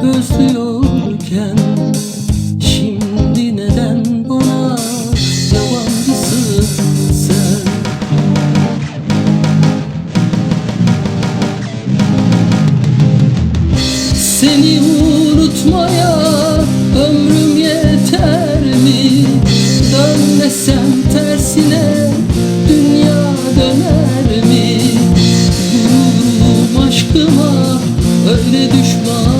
hep özlüyorken Şimdi neden bana yabancısın sen Seni unutmaya ömrüm yeter mi? Dönmesem tersine dünya döner mi? Gururum aşkıma öyle düşman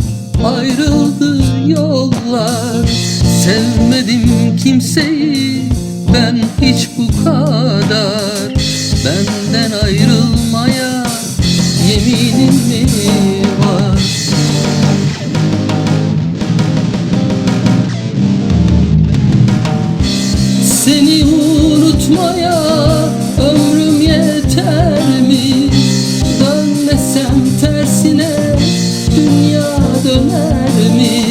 Sevmedim kimseyi ben hiç bu kadar Benden ayrılmaya yeminim mi var Seni unutmaya ömrüm yeter mi? Dönmesem tersine dünya döner mi?